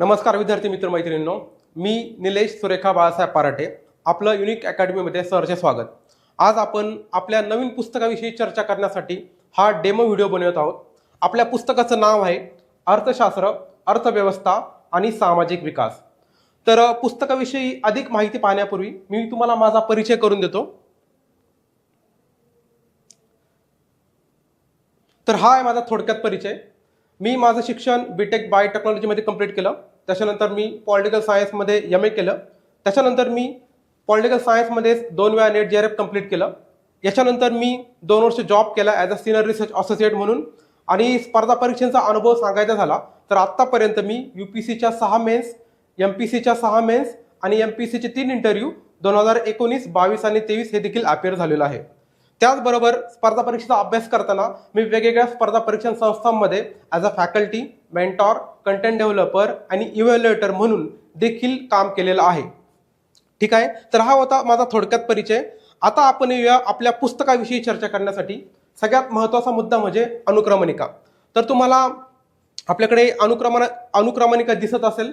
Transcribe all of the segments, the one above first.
नमस्कार विद्यार्थी मित्र मैत्रिणींनो. मी निलेश सुरेखा बाळासाहेब पराठे. आपलं युनिक अकॅडमीमध्ये सरचे स्वागत. आज आपण आपल्या नवीन पुस्तकाविषयी चर्चा करण्यासाठी हा डेमो व्हिडिओ बनवत आहोत. आपल्या पुस्तकाचं नाव आहे अर्थशास्त्र अर्थव्यवस्था आणि सामाजिक विकास. तर पुस्तकाविषयी अधिक माहिती पाहण्यापूर्वी मी तुम्हाला माझा परिचय करून देतो. तर हा आहे माझा थोडक्यात परिचय. मी माझं शिक्षण बी टेक बायोटेक्नॉलॉजीमध्ये कंप्लीट केलं. त्याच्यानंतर मी पॉलिटिकल सायन्समध्ये एम ए केलं. त्याच्यानंतर मी पॉलिटिकल सायन्समध्येच दोन वेळा NET J R F complete केलं. याच्यानंतर मी दोन वर्ष जॉब केला as a senior research associate म्हणून. आणि स्पर्धा परीक्षांचा अनुभव सांगायचा झाला तर आत्तापर्यंत मी यू पी सीच्या सहा मेन्स एम पी सीच्या सहा मेन्स आणि एम पी सीचे तीन इंटरव्ह्यू दोन हजार एकोणीस बावीस आणि तेवीस हे देखील अपेअर झालेलं आहे. त्याचबरोबर स्पर्धा परीक्षेचा अभ्यास करताना मी वेगवेगळ्या स्पर्धा परीक्षण संस्थांमध्ये as a faculty mentor content developer आणि इव्हॅल्युएटर म्हणून देखील काम केलेलं आहे. ठीक आहे? तर हा होता माझा थोडक्यात परिचय. आता आपण येऊया आपल्या पुस्तकाविषयी चर्चा करण्यासाठी. सगळ्यात महत्त्वाचा मुद्दा म्हणजे अनुक्रमणिका. तर तुम्हाला आपल्याकडे अनुक्रमण अनुक्रमणिका दिसत असेल.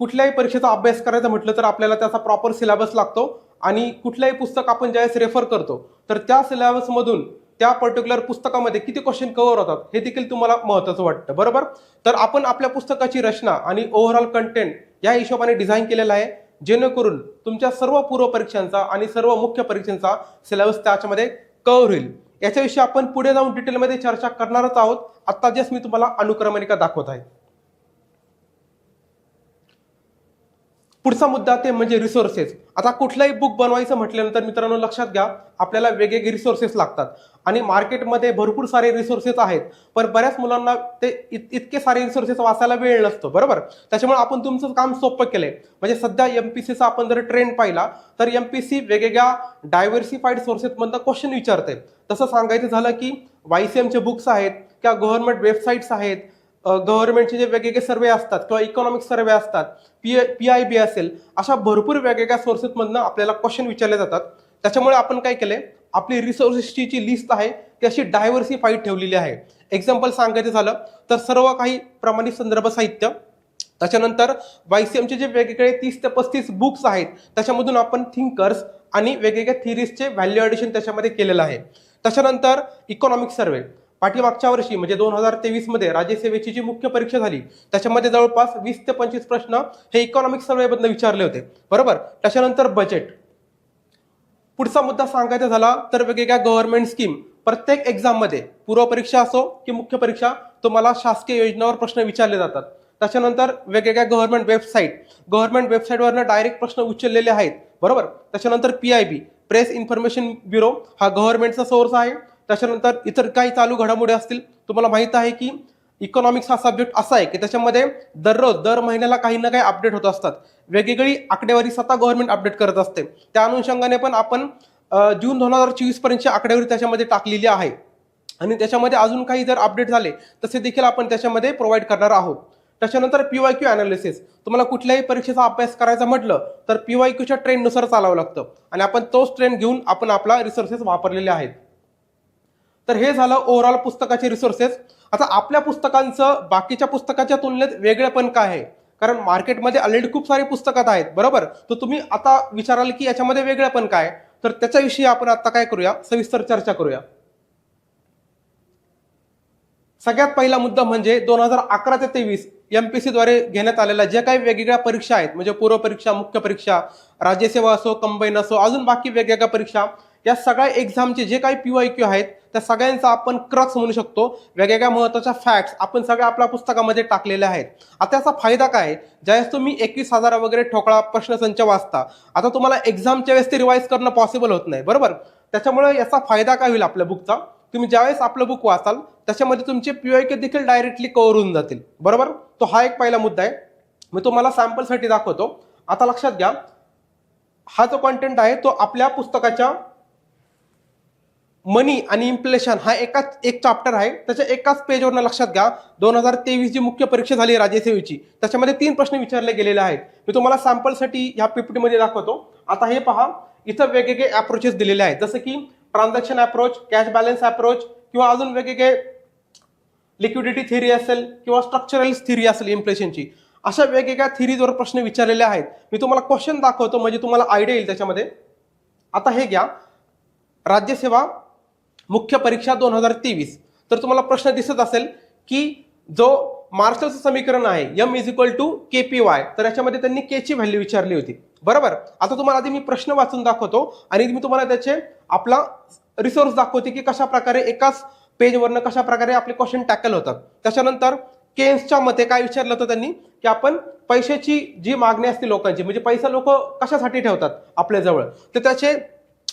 कुठल्याही परीक्षेचा अभ्यास करायचा म्हटलं तर आपल्याला त्याचा प्रॉपर सिलेबस लागतो आणि कुठलंही पुस्तक आपण ज्यावेळेस रेफर करतो तर त्या सिलेबसमधून त्या पर्टिक्युलर पुस्तकामध्ये किती क्वेश्चन कव्हर होतात हे देखील तुम्हाला महत्त्वाचं वाटतं बरोबर? तर आपण आपल्या पुस्तकाची रचना आणि ओव्हरऑल कंटेंट या हिशोबाने डिझाईन केलेला आहे जेणेकरून तुमच्या सर्व पूर्व परीक्षांचा आणि सर्व मुख्य परीक्षांचा सिलेबस त्याच्यामध्ये कव्हर होईल. याच्याविषयी आपण पुढे जाऊन डिटेलमध्ये चर्चा करणारच आहोत. आत्ता जस्ट मी तुम्हाला अनुक्रमणिका दाखवत आहे. पुढचा मुद्दा ते म्हणजे रिसोर्सेस आता कुठलाही बुक बनवायचं म्हटल्यानंतर मित्रांनो लक्षात घ्या आपल्याला वेगवेगळे रिसोर्सेस लागतात. आणि मार्केटमध्ये भरपूर सारे रिसोर्सेस आहेत पण बऱ्याच मुलांना ते इत इतके सारे रिसोर्सेस वाचायला वेळ नसतो बरोबर? त्याच्यामुळे आपण तुमचं काम सोपं केलंय. म्हणजे सध्या एम पी सीचा आपण जर ट्रेंड पाहिला तर एम पी सी वेगवेगळ्या डायव्हर्सिफाईड सोर्सेसमधनं क्वेश्चन विचारते तसं सांगायचं झालं की वाय सी एमचे बुक्स आहेत किंवा गव्हर्नमेंट वेबसाईट्स आहेत गव्हर्नमेंटचे जे वेगवेगळे सर्वे असतात किंवा इकॉनॉमिक सर्वे असतात पी पी आय बी असेल अशा भरपूर वेगवेगळ्या सोर्सेसमधनं आपल्याला क्वेश्चन विचारले जातात. त्याच्यामुळे आपण काय केले आपली रिसोर्सेसची जी लिस्ट आहे ती अशी डायव्हर्सिफाईड ठेवलेली आहे. एक्झाम्पल सांगायचं झालं तर सर्व काही प्रमाणित संदर्भ साहित्य त्याच्यानंतर वायसीएमचे जे वेगवेगळे तीस ते पस्तीस बुक्स आहेत त्याच्यामधून आपण थिंकर्स आणि वेगवेगळ्या थिरीजचे व्हॅल्यू ॲडिशन त्याच्यामध्ये केलेलं आहे. त्याच्यानंतर इकॉनॉमिक सर्वे पाठीमागच्या वर्षी म्हणजे दोन हजार तेवीसमध्ये राज्यसेवेची जी मुख्य परीक्षा झाली त्याच्यामध्ये जवळपास वीस ते पंचवीस प्रश्न हे इकॉनॉमिक सर्वेबद्दल विचारले होते. बरोबर? त्याच्यानंतर बजेट पुढचा मुद्दा सांगायचा झाला तर वेगवेगळ्या गव्हर्नमेंट स्कीम प्रत्येक एक्झाममध्ये पूर्व परीक्षा असो की मुख्य परीक्षा तुम्हाला शासकीय योजनावर प्रश्न विचारले जातात. त्याच्यानंतर वेगवेगळ्या गव्हर्नमेंट वेबसाईट गव्हर्नमेंट वेबसाईटवरनं डायरेक्ट प्रश्न उचललेले आहेत. बरोबर? त्याच्यानंतर P I B press information bureau हा गव्हर्नमेंटचा सोर्स आहे. त्याच्यानंतर इतर काही चालू घडामोडी असतील तुम्हाला माहीत आहे की इकॉनॉमिक्स हा सब्जेक्ट असा आहे की त्याच्यामध्ये दररोज दर महिन्याला काही ना काही अपडेट होत असतात. वेगवेगळी आकडेवारी स्वतः गव्हर्नमेंट अपडेट करत असते. त्या अनुषंगाने पण आपण जून दोन हजार चोवीस पर्यंतची आकडेवारी त्याच्यामध्ये टाकलेली आहे. आणि त्याच्यामध्ये अजून काही जर अपडेट झाले तसे देखील आपण त्याच्यामध्ये प्रोव्हाइड करणार आहोत. त्याच्यानंतर पी वाय क्यू अनालिसिस तुम्हाला कुठल्याही परीक्षेचा अभ्यास करायचा म्हटलं तर पी वाय क्यूच्या ट्रेंडनुसार चालावं लागतं. आणि आपण तोच ट्रेंड घेऊन आपण आपला रिसोर्सेस वापरलेले आहेत. तर हे झालं ओव्हरऑल पुस्तकाचे रिसोर्सेस आता आपल्या पुस्तकांचं बाकीच्या पुस्तकाच्या तुलनेत वेगळेपण काय आहे? कारण मार्केटमध्ये ऑलरेडी खूप सारी पुस्तकात आहेत बरोबर? तर तुम्ही आता विचाराल की याच्यामध्ये वेगळेपण काय? तर त्याच्याविषयी आपण आता काय करूया? सविस्तर चर्चा करूया. सगळ्यात पहिला मुद्दा म्हणजे दोन हजार अकरा ते तेवीस एमपीसीद्वारे घेण्यात आलेल्या ज्या काही वेगवेगळ्या परीक्षा आहेत म्हणजे पूर्व परीक्षा मुख्य परीक्षा राज्यसेवा असो कंबाईन असो अजून बाकी वेगवेगळ्या परीक्षा या सगळ्या एक्झामचे जे काही पी वाय क्यू आहेत त्या सगळ्यांचा आपण क्रक्स म्हणू शकतो. वेगवेगळ्या महत्त्वाच्या फॅक्ट्स आपण सगळ्या आपल्या पुस्तकामध्ये टाकलेल्या आहेत. आता याचा फायदा काय? आहे? ज्यावेळेस तुम्ही एकवीस हजार वगैरे ठोकळा प्रश्नसंच वाचता आता तुम्हाला एक्झामच्या वेळेस ते रिवाईज करणं पॉसिबल होत नाही बरोबर? त्याच्यामुळे याचा फायदा काय होईल आपल्या बुकचा तुम्ही ज्यावेळेस आपलं बुक वाचाल त्याच्यामध्ये तुमचे पीओके देखील डायरेक्टली कव्हर होऊन जातील बरोबर? तो हा एक पहिला मुद्दा आहे. मी तुम्हाला सॅम्पलसाठी दाखवतो. आता लक्षात घ्या. हा जो कॉन्टेंट आहे तो आपल्या पुस्तकाच्या मनी आणि इन्फ्लेशन हा एकाच एक चॅप्टर आहे. त्याच्या एकाच पेजवरनं लक्षात घ्या. दोन हजार तेवीस जी मुख्य परीक्षा झाली राज्यसेवेची. त्याच्यामध्ये तीन प्रश्न विचारले गेलेले आहेत. मी तुम्हाला सॅम्पलसाठी ह्या पीपीटीमध्ये दाखवतो. आता हे पहा. इथं वेगवेगळे अप्रोचेस दिलेले आहेत. जसं की transaction approach cash balance approach किंवा अजून वेगवेगळे लिक्विडिटी थिअरी असेल किंवा स्ट्रक्चरल थिअरी असेल इन्फ्लेशनची अशा वेगवेगळ्या थिरीजवर प्रश्न विचारलेले आहेत. मी तुम्हाला क्वेश्चन दाखवतो. म्हणजे तुम्हाला आयडिया येईल त्याच्यामध्ये. आता हे घ्या. राज्यसेवा मुख्य परीक्षा दोन हजार तेवीस. तर तुम्हाला प्रश्न दिसत असेल की जो मार्शलचं समीकरण आहे M is equal to K P Y तर याच्यामध्ये त्यांनी के ची व्हॅल्यू विचारली होती. बरोबर? आता तुम्हाला आधी मी प्रश्न वाचून दाखवतो आणि मी तुम्हाला त्याचे आपला रिसोर्स दाखवते की कशा प्रकारे एकाच पेजवरनं कशा प्रकारे आपले क्वेश्चन टॅकल होतात. त्याच्यानंतर केन्सच्या मते काय विचारलं होतं त्यांनी? की आपण पैशाची जी मागणी असते लोकांची म्हणजे पैसा लोक कशासाठी ठेवतात? आपल्याजवळ तर त्याचे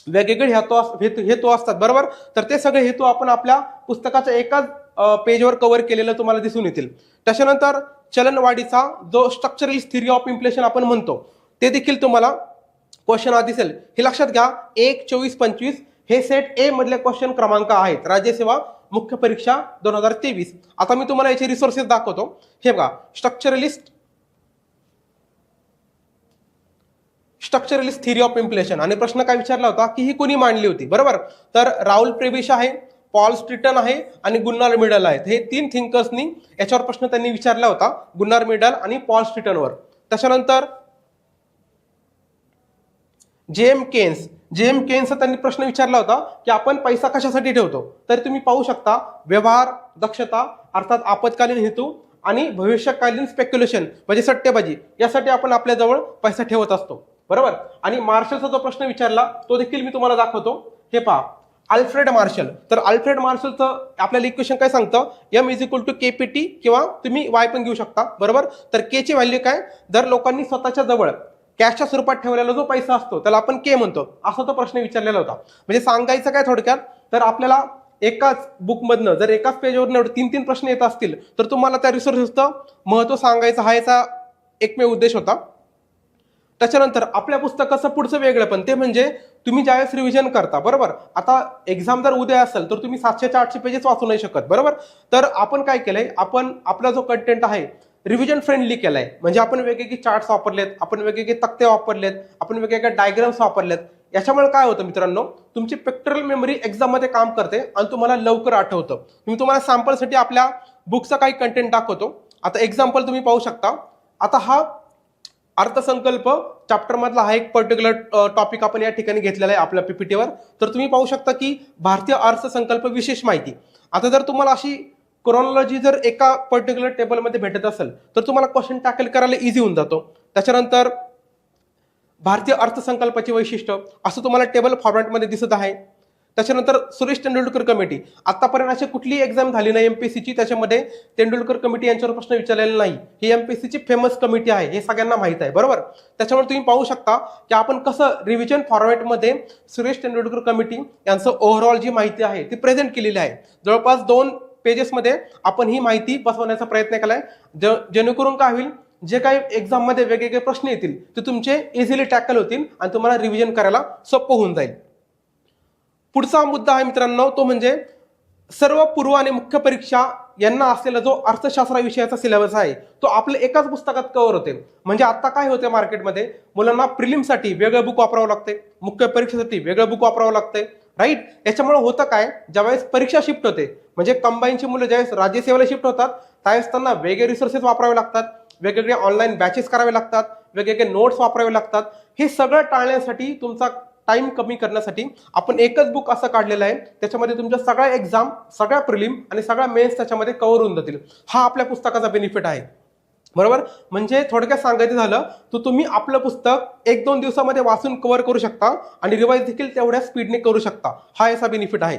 वेगवेगळे हेतू अस- हेतू हेतू असतात बरोबर? तर ते सगळे हेतू आपण आपल्या पुस्तकाच्या एकाच पेजवर कव्हर केलेलं तुम्हाला दिसून येतील. त्याच्यानंतर चलनवाढीचा जो स्ट्रक्चरल थिअरी ऑफ इन्फ्लेशन आपण म्हणतो ते देखील तुम्हाला क्वेश्चन आधी दिसेल. हे लक्षात घ्या एक चोवीस पंचवीस हे सेट ए मधले क्वेश्चन क्रमांक आहेत. राज्यसेवा मुख्य परीक्षा दोन हजार तेवीस. आता मी तुम्हाला याचे रिसोर्सेस दाखवतो. हे बघा स्ट्रक्चरलिस्ट स्ट्रक्चरलिस्ट थिअरी ऑफ इम्प्लेशन आणि प्रश्न काय विचारला होता? की ही कोणी मांडली होती? बरोबर? तर राहुल प्रेबिश आहे पॉल स्ट्रिटन आहे आणि गुन्नार मिडल आहेत. हे तीन थिंकर्सनी याच्यावर प्रश्न त्यांनी विचारला होता गुन्नार मिडल आणि पॉल स्ट्रिटनवर त्याच्यानंतर जेम केन्स. जेम केन्सचा त्यांनी प्रश्न विचारला होता की आपण पैसा कशासाठी ठेवतो? तर तुम्ही पाहू शकता व्यवहार दक्षता अर्थात आपत्कालीन हेतू आणि भविष्यकालीन स्पेक्युलेशन म्हणजे सट्टेबाजी यासाठी आपण आपल्याजवळ पैसा ठेवत असतो. बरोबर? आणि मार्शलचा जो प्रश्न विचारला तो देखील मी तुम्हाला दाखवतो. हे पहा. Alfred Marshall. तर अल्फ्रेड मार्शलचं आपल्याला इक्वेशन काय सांगतं? M is equal to K P T किंवा तुम्ही वाय पण घेऊ शकता. बरोबर? तर के ची व्हॅल्यू काय? जर लोकांनी स्वतःच्या जवळ कॅशच्या स्वरूपात ठेवलेला जो पैसा असतो त्याला आपण के म्हणतो. असा तो प्रश्न विचारलेला होता. म्हणजे सांगायचं काय थोडक्यात? तर आपल्याला एकाच बुकमधनं जर एकाच पेजवर तीन तीन प्रश्न येत असतील तर तुम्हाला त्या रिसोर्सेसचं महत्त्व सांगायचं हा याचा एकमेव उद्देश होता. त्याच्यानंतर आपल्या पुस्तकाचं पुढचं वेगळं पण ते म्हणजे तुम्ही ज्यावेळेस रिव्हिजन करता बरोबर? आता एक्झाम जर उद्या असेल तर तुम्ही सातशेच्या आठशे पेजेस वाचू नाही शकत बरोबर? तर आपण काय केलंय? आपण आपला जो कंटेंट आहे रिव्हिजन फ्रेंडली केलाय. म्हणजे आपण वेगवेगळे चार्ट्स वापरलेत आपण वेगवेगळे तक्ते वापरलेत आपण वेगवेगळ्या डायग्राम्स वापरलेत. याच्यामुळे काय होतं मित्रांनो? तुमची पेक्टरल मेमरी एक्झाममध्ये काम करते आणि तुम्हाला लवकर आठवतं. मी तुम्हाला सॅम्पलसाठी आपल्या बुकचा काही कंटेंट दाखवतो. आता एक्झाम्पल तुम्ही पाहू शकता. आता हा अर्थसंकल्प चॅप्टर मधला हा एक पर्टिक्युलर टॉपिक आपण या ठिकाणी घेतलेला आहे आपल्या पीपीटीवर तर तुम्ही पाहू शकता की भारतीय अर्थसंकल्प विशेष माहिती. आता जर तुम्हाला अशी क्रोनॉलॉजी जर एका पर्टिक्युलर टेबलमध्ये भेटत असेल तर तुम्हाला क्वेश्चन टॅकल करायला इझी होऊन जातो. त्याच्यानंतर भारतीय अर्थसंकल्पाची वैशिष्ट्य असं तुम्हाला टेबल फॉर्मॅटमध्ये दिसत आहे. त्याच्यानंतर सुरेश तेंडुलकर कमिटी. आतापर्यंत अशी कुठली एक्झाम झाली नाही एमपीसीची त्याच्यामध्ये तेंडुलकर कमिटी यांच्यावर प्रश्न विचारलेला नाही. ही एमपीसीची फेमस कमिटी आहे हे सगळ्यांना माहीत आहे. बरोबर? त्याच्यामुळे तुम्ही पाहू शकता की आपण कसं रिव्हिजन फॉर्मॅटमध्ये सुरेश तेंडुलकर कमिटी यांचं ओव्हरऑल जी माहिती आहे ती प्रेझेंट केलेली आहे. जवळपास दोन पेजेसमध्ये आपण ही माहिती बसवण्याचा प्रयत्न केलाय. ज जेणेकरून काय होईल? जे काही एक्झाममध्ये वेगवेगळे प्रश्न येतील ते तुमचे इझिली टॅकल होतील आणि तुम्हाला रिव्हिजन करायला सोपं होऊन जाईल. पुढचा मुद्दा आहे मित्रांनो तो म्हणजे सर्व पूर्व आणि मुख्य परीक्षा यांना असलेला जो अर्थशास्त्र विषयाचा सिलेबस आहे तो आपल्या एकाच पुस्तकात कव्हर होते. म्हणजे आता काय होते मार्केटमध्ये मुलांना प्रिलिमसाठी वेगळं बुक वापरावं लागते. मुख्य परीक्षेसाठी वेगळं बुक वापरावं लागते. राईट याच्यामुळे होतं काय? ज्यावेळेस परीक्षा शिफ्ट होते म्हणजे कंबाईनची मुलं ज्यावेळेस राज्यसेवेला शिफ्ट होतात त्यावेळेस त्यांना वेगळे रिसोर्सेस वापरावे लागतात वेगवेगळे ऑनलाईन बॅचेस करावे लागतात वेगवेगळे नोट्स वापरावे लागतात. हे सगळं टाळण्यासाठी तुमचा टाइम कमी करण्यासाठी आपण एकच बुक असं काढलेलं आहे. त्याच्यामध्ये तुमच्या सगळ्या एक्झाम सगळ्या प्रिलिम आणि सगळ्या मेन्स त्याच्यामध्ये कव्हर होऊन जातील. हा आपल्या पुस्तकाचा बेनिफिट आहे. बरोबर? म्हणजे थोडक्यात सांगायचं झालं तर तुम्ही आपलं पुस्तक एक दोन दिवसामध्ये वाचून कव्हर करू शकता आणि रिवाईज देखील तेवढ्या स्पीडने करू शकता. हा याचा बेनिफिट आहे.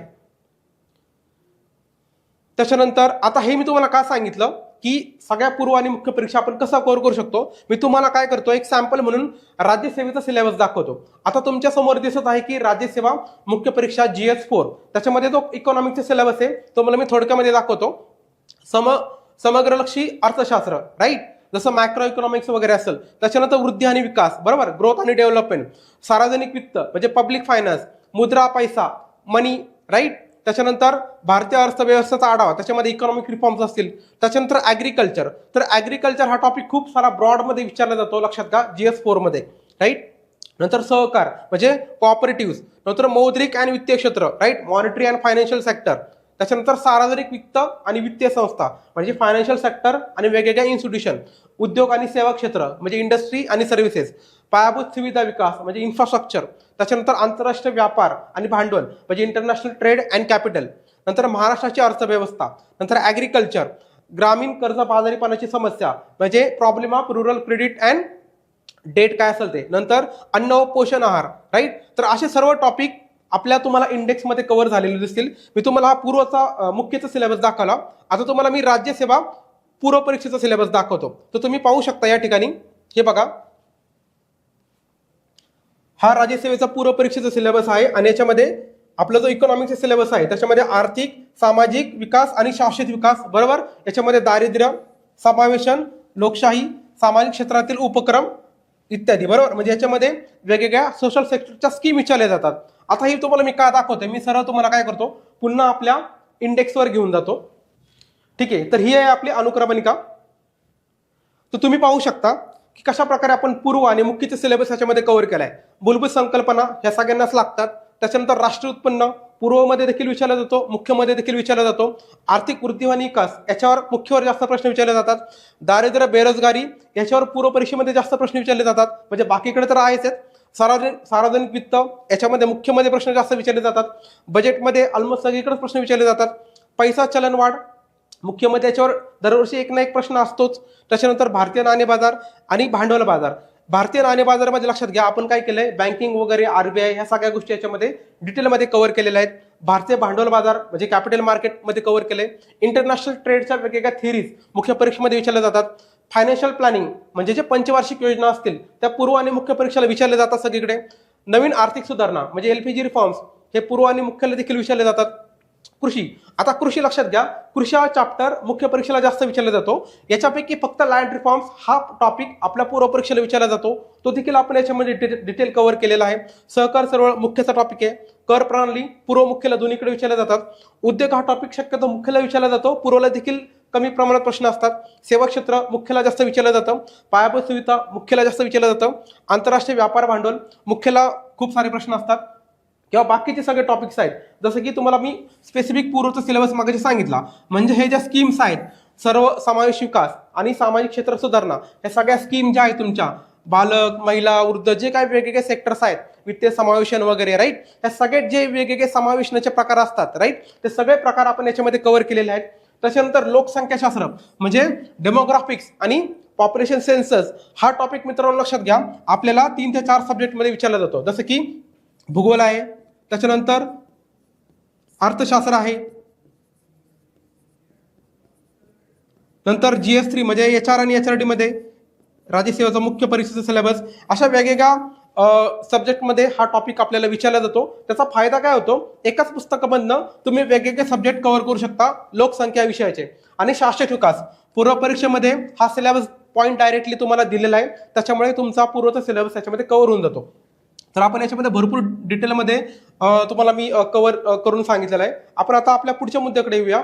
त्याच्यानंतर आता हे मी तुम्हाला का सांगितलं? की सगळ्या पूर्व आणि मुख्य परीक्षा आपण कसा कव्हर करू शकतो? मी तुम्हाला काय करतो एक सॅम्पल म्हणून राज्यसेवेचा सिलेबस दाखवतो. आता तुमच्यासमोर दिसत आहे की राज्यसेवा मुख्य परीक्षा जी एस फोर त्याच्यामध्ये जो इकॉनॉमिकचा सिलेबस आहे तो मला मी थोडक्यामध्ये दाखवतो. सम समग्रलक्षी अर्थशास्त्र राईट जसं मॅक्रो इकॉनॉमिक्स वगैरे असेल त्याच्यानंतर वृद्धी आणि विकास बरोबर? ग्रोथ आणि डेव्हलपमेंट सार्वजनिक वित्त म्हणजे पब्लिक फायनान्स मुद्रा पैसा मनी राईट त्याच्यानंतर भारतीय अर्थव्यवस्थेचा आढावा त्याच्यामध्ये इकॉनॉमिक रिफॉर्म्स असतील. त्याच्यानंतर ॲग्रिकल्चर तर ॲग्रिकल्चर हा टॉपिक खूप सारा ब्रॉडमध्ये विचारला जातो लक्षात घ्या जी एस फोरमध्ये राईट नंतर सहकार म्हणजे कॉपरेटिव्ह नंतर मौद्रिक आणि वित्तीय क्षेत्र. Right monetary and financial sector त्याच्यानंतर सार्वजनिक वित्त आणि वित्तीय संस्था. म्हणजे फायनान्शियल सेक्टर आणि वेगवेगळ्या इन्स्टिट्यूशन उद्योग आणि सेवा क्षेत्र म्हणजे इंडस्ट्री आणि सर्व्हिसेस पायाभूत सुविधा विकास म्हणजे इन्फ्रास्ट्रक्चर त्याच्यानंतर आंतरराष्ट्रीय व्यापार आणि भांडवल म्हणजे इंटरनॅशनल ट्रेड अँड कॅपिटल नंतर महाराष्ट्राची अर्थव्यवस्था नंतर ॲग्रिकल्चर ग्रामीण कर्ज बाजारीपणाची समस्या म्हणजे problem of rural credit and debt काय असेल ते. नंतर अन्न व पोषण आहार राईट तर असे सर्व टॉपिक आपल्या तुम्हाला इंडेक्समध्ये कव्हर झालेले दिसतील. मी तुम्हाला हा पूर्वचा मुख्यचा सिलेबस दाखवला. आता तुम्हाला मी राज्यसेवा पूर्व परीक्षेचा सिलेबस दाखवतो. तर तुम्ही पाहू शकता या ठिकाणी. हे बघा. हा राज्यसेवेचा पूर्वपरीक्षेचा सिलेबस आहे आणि याच्यामध्ये आपला जो इकॉनॉमिकचा सिलेबस आहे त्याच्यामध्ये आर्थिक सामाजिक विकास आणि शाश्वत विकास बरोबर? याच्यामध्ये दारिद्र्य समावेशन लोकशाही सामाजिक क्षेत्रातील उपक्रम इत्यादी बरोबर? म्हणजे याच्यामध्ये वेगवेगळ्या सोशल सेक्टरच्या स्कीम विचारल्या जातात. आता हे तुम्हाला मी काय दाखवते मी सरळ तुम्हाला काय करतो? पुन्हा आपल्या इंडेक्सवर घेऊन जातो. ठीक आहे? तर ही आहे आपली अनुक्रमणिका. तर तुम्ही पाहू शकता की कशा प्रकारे आपण पूर्व आणि मुख्यचे सिलेबस याच्यामध्ये कव्हर केलाय? मूलभूत संकल्पना ह्या सगळ्यांनाच लागतात. त्याच्यानंतर राष्ट्रीय उत्पन्न पूर्वमध्ये देखील विचारला जातो मुख्यमध्ये देखील विचारला जातो. आर्थिक वृद्धी आणि विकास याच्यावर मुख्यवर जास्त प्रश्न विचारले जातात. दारिद्र्य बेरोजगारी याच्यावर पूर्व परीक्षेमध्ये जास्त प्रश्न विचारले जातात. म्हणजे बाकीकडे तर आहेच. आहेत सार्वजनिक सार्वजनिक वित्त याच्यामध्ये मुख्यमध्ये प्रश्न जास्त विचारले जातात. बजेटमध्ये ऑलमोस्ट सगळीकडेच प्रश्न विचारले जातात. पैसा चलनवाढ मुख्यमध्ये याच्यावर दरवर्षी एक ना एक प्रश्न असतोच. त्याच्यानंतर भारतीय नाणे बाजार आणि भांडवल बाजार. भारतीय नाणे बाजारामध्ये म्हणजे लक्षात घ्या आपण काय केलंय? बँकिंग वगैरे आरबीआय ह्या सगळ्या गोष्टी याच्यामध्ये डिटेलमध्ये कव्हर केलेल्या आहेत. भारतीय भांडवल बाजार म्हणजे कॅपिटल मार्केटमध्ये कव्हर केले इंटरनॅशनल ट्रेडच्या वेगवेगळ्या थिरीज मुख्य परीक्षेमध्ये विचारल्या जातात. फायनान्शियल प्लॅनिंग म्हणजे जे पंचवार्षिक योजना असतील त्या पूर्व आणि मुख्य परीक्षेला विचारल्या जातात सगळीकडे. नवीन आर्थिक सुधारणा म्हणजे एलपीजी रिफॉर्म्स हे पूर्व आणि मुख्याला देखील विचारले जातात. कृषी. आता कृषी लक्षात घ्या. कृषी हा चॅप्टर मुख्य परीक्षेला जास्त विचारला जातो. याच्यापैकी फक्त लँड रिफॉर्म्स हा टॉपिक आपल्या पूर्व परीक्षेला विचारला जातो. तो देखील आपण याच्यामध्ये डिटेल कव्हर केलेला आहे. सहकार सरळ मुख्यचा टॉपिक आहे. कर प्रणाली पूर्व मुख्यला दोन्हीकडे विचारल्या जातात. उद्योग हा टॉपिक शक्यतो मुख्यला विचारला जातो. पूर्वला देखील कमी प्रमाणात प्रश्न असतात. सेवा क्षेत्र मुख्यला जास्त विचारलं जातं. पायाभूत सुविधा मुख्यला जास्त विचारलं जातं. आंतरराष्ट्रीय व्यापार भांडवल मुख्यला खूप सारे प्रश्न असतात. किंवा बाकीचे सगळे टॉपिक्स आहेत. जसं की तुम्हाला मी स्पेसिफिक पूर्वचा सिलेबस मागाशी सांगितला. म्हणजे हे ज्या स्कीम्स आहेत सर्व समावेश विकास आणि सामाजिक क्षेत्र सुधारणा या सगळ्या स्कीम ज्या आहेत तुमच्या बालक महिला वृद्ध जे काही वेगवेगळे सेक्टर्स आहेत वित्तीय समावेशन वगैरे राईट या सगळे जे वेगवेगळे समावेशनाचे प्रकार असतात राईट ते सगळे प्रकार आपण याच्यामध्ये कव्हर केलेले आहेत. त्याच्यानंतर लोकसंख्याशास्त्र म्हणजे डेमोग्राफिक्स आणि पॉप्युलेशन सेन्सस हा टॉपिक मित्रांनो लक्षात घ्या. आपल्याला तीन ते चार सब्जेक्टमध्ये विचारला जातो. जसं की भूगोल आहे त्याच्यानंतर अर्थशास्त्र आहे. नंतर जी एस थ्री म्हणजे एच आर आणि एच आर डीमध्ये राज्यसेवेचा मुख्य परीक्षेचा सिलेबस अशा वेगवेगळ्या सब्जेक्टमध्ये हा टॉपिक आपल्याला विचारला जातो. त्याचा फायदा काय होतो? एकाच पुस्तकामधनं तुम्ही वेगवेगळे सब्जेक्ट कव्हर करू शकता लोकसंख्या विषयाचे. आणि शाश्वत विकास. पूर्व परीक्षेमध्ये हा सिलेबस पॉईंट डायरेक्टली तुम्हाला दिलेला आहे. त्याच्यामुळे तुमचा पूर्वचा सिलेबस याच्यामध्ये कव्हर होऊन जातो. तर आपण याच्यामध्ये भरपूर डिटेलमध्ये तुम्हाला मी कवर करून सांगितलेलं आहे. आपण आता आपल्या पुढच्या मुद्द्याकडे येऊया.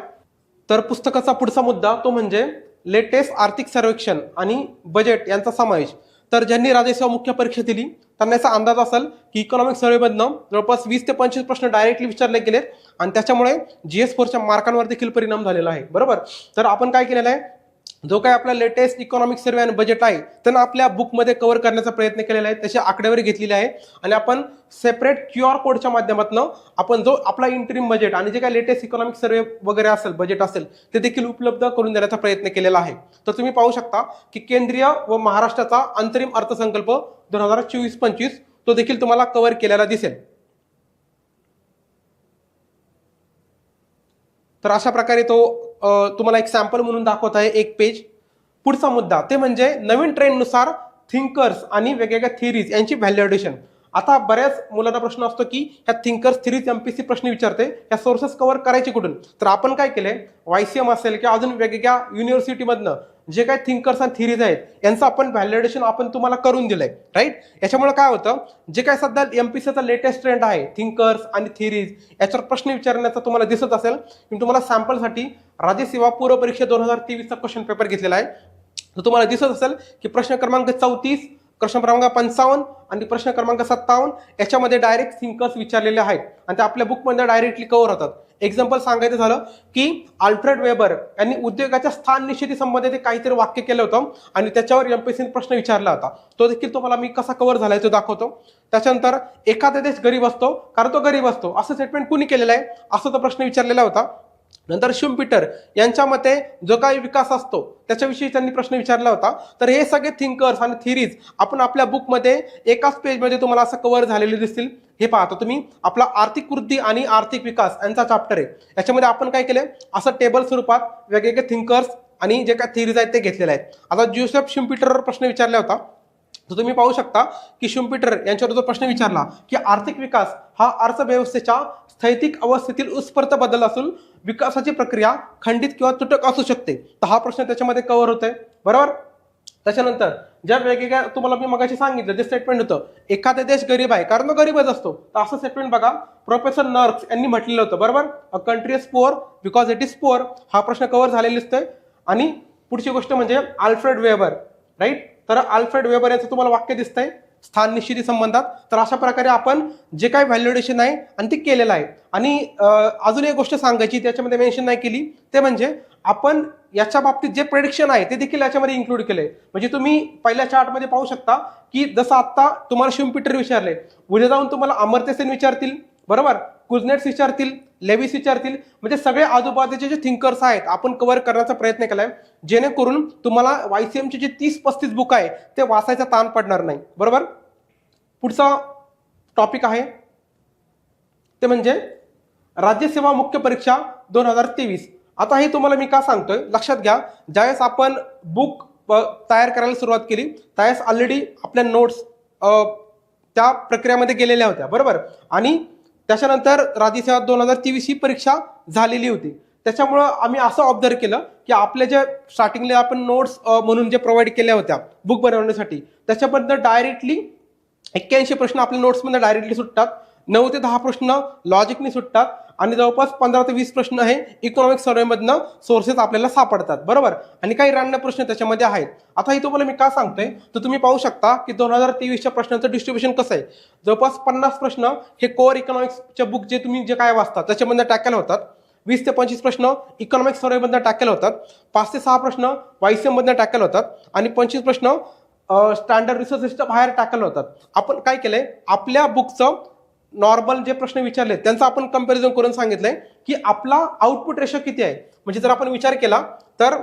तर पुस्तकाचा पुढचा मुद्दा तो म्हणजे लेटेस्ट आर्थिक सर्वेक्षण आणि बजेट यांचा समावेश. तर ज्यांनी राज्यसेवा मुख्य परीक्षा दिली त्यांना याचा अंदाज असेल की इकॉनॉमिक सर्व्हेमधनं जवळपास वीस ते पंचवीस प्रश्न डायरेक्टली विचारले गेलेत. आणि त्याच्यामुळे जी एस फोरच्या मार्कांवर देखील परिणाम झालेला आहे. बरोबर? तर आपण काय केलेलं आहे? जो काही आपला लेटेस्ट इकॉनॉमिक सर्वे आणि बजेट आहे त्यांना आपल्या बुकमध्ये कव्हर करण्याचा प्रयत्न केलेला आहे. तशी आकडेवारी घेतलेली आहे. आणि आपण सेपरेट क्यू आर कोडच्या माध्यमातून आपण जो आपला इंटरिम बजेट आणि जे काही लेटेस्ट इकॉनॉमिक सर्वे वगैरे असेल बजेट असेल ते देखील उपलब्ध करून देण्याचा प्रयत्न केलेला आहे. तर तुम्ही पाहू शकता की केंद्रीय व महाराष्ट्राचा अंतरिम अर्थसंकल्प दोन हजार चोवीस पंचवीस तो देखील तुम्हाला कव्हर केलेला दिसेल. तर अशा प्रकारे तो तुम्हाला एक सॅम्पल म्हणून दाखवत आहे एक पेज पुढचा मुद्दा ते म्हणजे नवीन ट्रेंडनुसार थिंकर्स आणि वेगवेगळ्या थिअरीज यांची व्हॅल्युएडेशन आता बऱ्याच मुलांना प्रश्न असतो की ह्या थिंकर्स थिरीज एमपीसी प्रश्न विचारते ह्या सोर्सेस कव्हर करायचे कुठून? तर आपण काय केलंय? वायसीएम असेल किंवा अजून वेगवेगळ्या युनिव्हर्सिटीमधनं जे काही थिंकर्स आणि थिरीज आहेत यांचं आपण व्हॅलिडेशन आपण तुम्हाला करून दिलंय राईट याच्यामुळे काय होतं? जे काय सध्या एम पी सीचा लेटेस्ट ट्रेंड आहे थिंकर्स आणि थिरीज याच्यावर प्रश्न विचारण्याचा तुम्हाला दिसत असेल. मी तुम्हाला सॅम्पलसाठी राज्यसेवा पूर्व परीक्षा दोन हजार तेवीसचा क्वेश्चन पेपर घेतलेला आहे. तर तुम्हाला दिसत असेल की प्रश्न क्रमांक चौतीस प्रश्न क्रमांक पंचावन्न आणि प्रश्न क्रमांक सत्तावन्न याच्यामध्ये डायरेक्ट थिंकर्स विचारलेले आहेत. आणि ते आपल्या बुकमध्ये डायरेक्टली कव्हर होतात. एक्झाम्पल सांगायचं झालं की अल्फ्रेड वेबर यांनी उद्योगाच्या स्थान निश्चिती संबंधित काहीतरी वाक्य केलं होतं आणि त्याच्यावर एमपीसीने प्रश्न विचारला होता. तो देखील तुम्हाला मी कसा कव्हर झालाय तो दाखवतो. त्याच्यानंतर एखादा देश गरीब असतो कारण तो गरीब असतो. असं स्टेटमेंट कुणी केलेलं आहे? असा तो प्रश्न विचारलेला होता. नंतर शुम्पीटर यांच्या मते जो काही विकास असतो त्याच्याविषयी त्यांनी प्रश्न विचारला होता. तर हे सगळे थिंकर्स आणि थिरीज आपण आपल्या बुकमध्ये एकाच पेजमध्ये तुम्हाला असं कव्हर झालेले दिसतील. हे पाहता तुम्ही आपला आर्थिक वृद्धी आणि आर्थिक विकास यांचा चॅप्टर आहे. याच्यामध्ये आपण काय केलं असं टेबल स्वरूपात वेगवेगळे थिंकर्स आणि जे काय थिरीज आहेत ते घेतलेले आहेत. आता ज्युसेफ शिम्पिटरवर प्रश्न विचारला होता. तर तुम्ही पाहू शकता की शुम्पीटर यांच्यावर जो प्रश्न विचारला की आर्थिक विकास हा अर्थव्यवस्थेच्या स्थैतिक अवस्थेतील उत्स्फूर्त बदल असून विकासाची प्रक्रिया खंडित किंवा तुटक असू शकते तर हा प्रश्न त्याच्यामध्ये कव्हर होतोय. बरोबर? त्याच्यानंतर ज्या वेगवेगळ्या तुम्हाला मी मगाशी सांगितलं जे स्टेटमेंट होतं एखादा देश गरीब आहे कारण तो गरीबच असतो. तर असं स्टेटमेंट बघा प्रोफेसर नर्क्स यांनी म्हटलेलं होतं बरोबर? A country is poor because it is poor हा प्रश्न कव्हर झालेला दिसतोय. आणि पुढची गोष्ट म्हणजे आल्फ्रेड वेबर राईट तर अल्फ्रेड वेबर याचं तुम्हाला वाक्य दिसतंय स्थान निश्चिती संबंधात. तर अशा प्रकारे आपण जे काही व्हॅल्युडेशन आहे आणि ते केलेलं आहे. आणि अजून एक गोष्ट सांगायची त्याच्यामध्ये मेन्शन नाही केली ते म्हणजे आपण याच्या बाबतीत जे प्रेडिक्शन आहे ते देखील याच्यामध्ये इन्क्लूड केले म्हणजे तुम्ही पहिल्या चार्टमध्ये पाहू शकता की जसं आत्ता तुम्हाला शिवपीटर विचारले उद्या जाऊन तुम्हाला अमर्त्य सेन विचारतील बरोबर? कुझनेट्स विचारतील लेविस विचारतील म्हणजे सगळे आजूबाजूचे जे थिंकर्स आहेत आपण कव्हर करण्याचा प्रयत्न केलाय जेणेकरून तुम्हाला वायसीएमचे जे तीस पस्तीस बुक आहे ते वाचायचा ताण पडणार नाही. बरोबर? पुढचा टॉपिक आहे ते म्हणजे राज्यसेवा मुख्य परीक्षा दोन हजार तेवीस. आता हे तुम्हाला मी का सांगतोय? लक्षात घ्या ज्यावेळेस आपण बुक तयार करायला सुरुवात केली त्यावेळेस ऑलरेडी आपल्या नोट्स त्या प्रक्रियामध्ये गेलेल्या होत्या. बरोबर? आणि त्याच्यानंतर राज्यसेवा दोन हजार तेवीस ही परीक्षा झालेली होती. त्याच्यामुळं आम्ही असं ऑब्झर्व केलं की आपल्या जे स्टार्टिंगला आपण नोट्स म्हणून जे प्रोव्हाइड केल्या होत्या बुक बनवण्यासाठी त्याच्याबद्दल डायरेक्टली एक्क्याऐंशी प्रश्न आपल्या नोट्समध्ये डायरेक्टली सुटतात. नऊ ते दहा प्रश्न लॉजिकने सुटतात. आणि जवळपास पंधरा ते वीस प्रश्न हे इकॉनॉमिक सर्वेमधनं सोर्सेस आपल्याला सापडतात. बरोबर? आणि काही रांडे प्रश्न त्याच्यामध्ये आहेत. आता हे तुम्हाला मी का सांगतोय? तर तुम्ही पाहू शकता की दोन हजार तेवीसच्या प्रश्नांचं डिस्ट्रीब्युशन कसं आहे? जवळपास पन्नास प्रश्न हे कोअर इकॉनॉमिक्सच्या बुक जे तुम्ही जे काय वाचतात त्याच्यामधनं टॅकल होतात. वीस ते पंचवीस प्रश्न इकॉनॉमिक सर्वेमधनं टॅकल होतात. पाच ते सहा प्रश्न वायसीएममधनं टॅकल होतात. आणि पंचवीस प्रश्न स्टँडर्ड रिसर्चच्या बाहेर टॅकल होतात. आपण काय केलंय? आपल्या बुकचं नॉर्मल जे प्रश्न विचारले त्यांचा आपण कंपॅरिझन करून सांगितलंय की आपला आउटपुट रेशो किती आहे? म्हणजे जर आपण विचार केला तर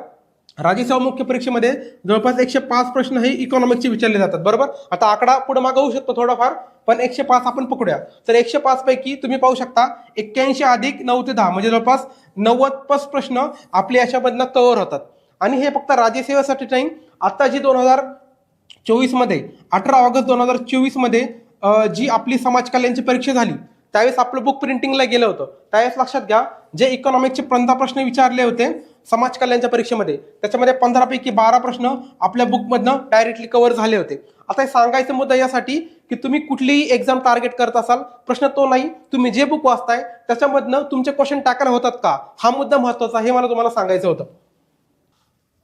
राज्यसेवा मुख्य परीक्षेमध्ये जवळपास एकशे पाच प्रश्न हे इकॉनॉमिकचे विचारले जातात बरोबर? आता आकडा पुढे मागं होऊ शकतो थोडाफार पण एकशे पाच आपण पकडूया. तर एकशे पाच पैकी तुम्ही पाहू शकता एक्क्याऐंशी अधिक नऊ ते दहा म्हणजे जवळपास नव्वद पाच प्रश्न आपल्या याच्यामधनं कव्हर होतात. आणि हे फक्त राज्यसेवेसाठी नाही आता जी दोन हजार चोवीसमध्ये अठरा ऑगस्ट दोन हजार चोवीसमध्ये जी आपली समाज कल्याणची परीक्षा झाली त्यावेळेस आपलं बुक प्रिंटिंगला गेलं होतं. त्यावेळेस लक्षात घ्या जे इकॉनॉमिकचे पंधरा प्रश्न विचारले होते समाज कल्याणच्या परीक्षेमध्ये त्याच्यामध्ये पंधरापैकी बारा प्रश्न आपल्या बुकमधनं डायरेक्टली कव्हर झाले होते. आता हे सांगायचं मुद्दा यासाठी की तुम्ही कुठलीही एक्झाम टार्गेट करत असाल प्रश्न तो नाही तुम्ही जे बुक वाचताय त्याच्यामधनं तुमचे क्वेश्चन टॅकल होतात का? हा मुद्दा महत्त्वाचा हे मला तुम्हाला सांगायचं होतं.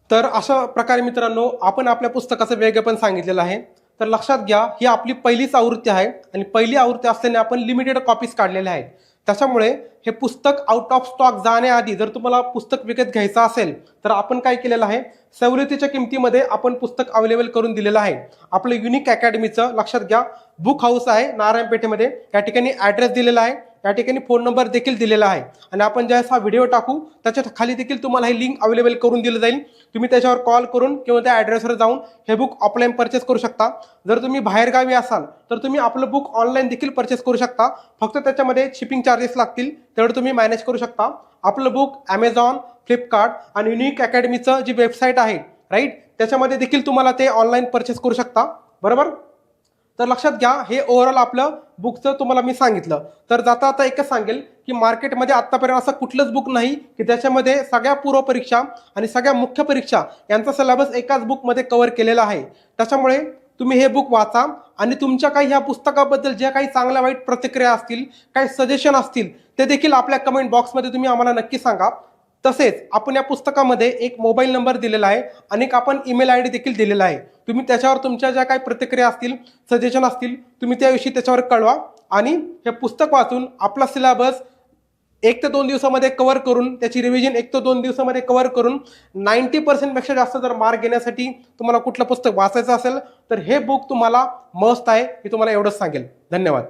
तर अशा प्रकारे मित्रांनो आपण आपल्या पुस्तकाचं वेगळं पण सांगितलेलं आहे. तर लक्षात घ्या ही आपली पहिलीच आवृत्ती आहे आणि पहिली आवृत्ती असल्याने आपण लिमिटेड कॉपीज काढलेल्या आहेत. त्याच्यामुळे हे पुस्तक आउट ऑफ स्टॉक जाण्याआधी जर तुम्हाला पुस्तक विकत घ्यायचं असेल तर आपण काय केलेलं आहे? सवलतीच्या किमतीमध्ये आपण पुस्तक अवेलेबल करून दिलेलं आहे. आपलं युनिक अकॅडमीचं लक्षात घ्या. बुक हाऊस आहे नारायण पेठेमध्ये या ठिकाणी ॲड्रेस दिलेला आहे. या ठिकाणी फोन नंबर देखील दिलेला आहे. आणि आपण ज्यावेळेस हा व्हिडिओ टाकू त्याच्याखाली देखील तुम्हाला ही लिंक अवेलेबल करून दिलं जाईल. तुम्ही त्याच्यावर कॉल करून किंवा त्या ॲड्रेसवर जाऊन हे बुक ऑफलाईन परचेस करू शकता. जर तुम्ही बाहेरगावी असाल तर तुम्ही आपलं बुक ऑनलाईन देखील परचेस करू शकता. फक्त त्याच्यामध्ये शिपिंग चार्जेस लागतील तेवढं तुम्ही मॅनेज करू शकता. आपलं बुक ॲमेझॉन फ्लिपकार्ट आणि युनिक अकॅडमीचं जी वेबसाईट आहे राईट त्याच्यामध्ये देखील तुम्हाला ते ऑनलाईन परचेस करू शकता. बरोबर? तर लक्षात घ्या हे ओव्हरऑल आपलं बुकचं तुम्हाला मी सांगितलं. तर जाता आता एकच सांगेल की मार्केटमध्ये आत्तापर्यंत असं कुठलंच बुक नाही की त्याच्यामध्ये सगळ्या पूर्व परीक्षा आणि सगळ्या मुख्य परीक्षा यांचा सिलेबस एकाच बुकमध्ये कव्हर केलेला आहे. त्याच्यामुळे तुम्ही हे बुक वाचा आणि तुमच्या काही ह्या पुस्तकाबद्दल ज्या काही चांगल्या वाईट प्रतिक्रिया असतील काही सजेशन असतील ते देखील आपल्या कमेंट बॉक्समध्ये तुम्ही आम्हाला नक्की सांगा. तसेच आपण या पुस्तकामध्ये एक मोबाईल नंबर दिलेला आहे आणि एक आपण ईमेल आय डी देखील दिलेला आहे. तुम्ही त्याच्यावर तुमच्या ज्या काही प्रतिक्रिया असतील सजेशन असतील तुम्ही त्याविषयी त्याच्यावर कळवा आणि हे पुस्तक वाचून आपला सिलेबस एक ते दोन दिवसामध्ये कव्हर करून त्याची रिव्हिजन एक ते दोन दिवसामध्ये कव्हर करून नाईन्टी पर्सेंटपेक्षा जास्त जर मार्क घेण्यासाठी तुम्हाला कुठलं पुस्तक वाचायचं असेल तर हे बुक तुम्हाला मस्त आहे मी तुम्हाला एवढंच सांगेल. धन्यवाद.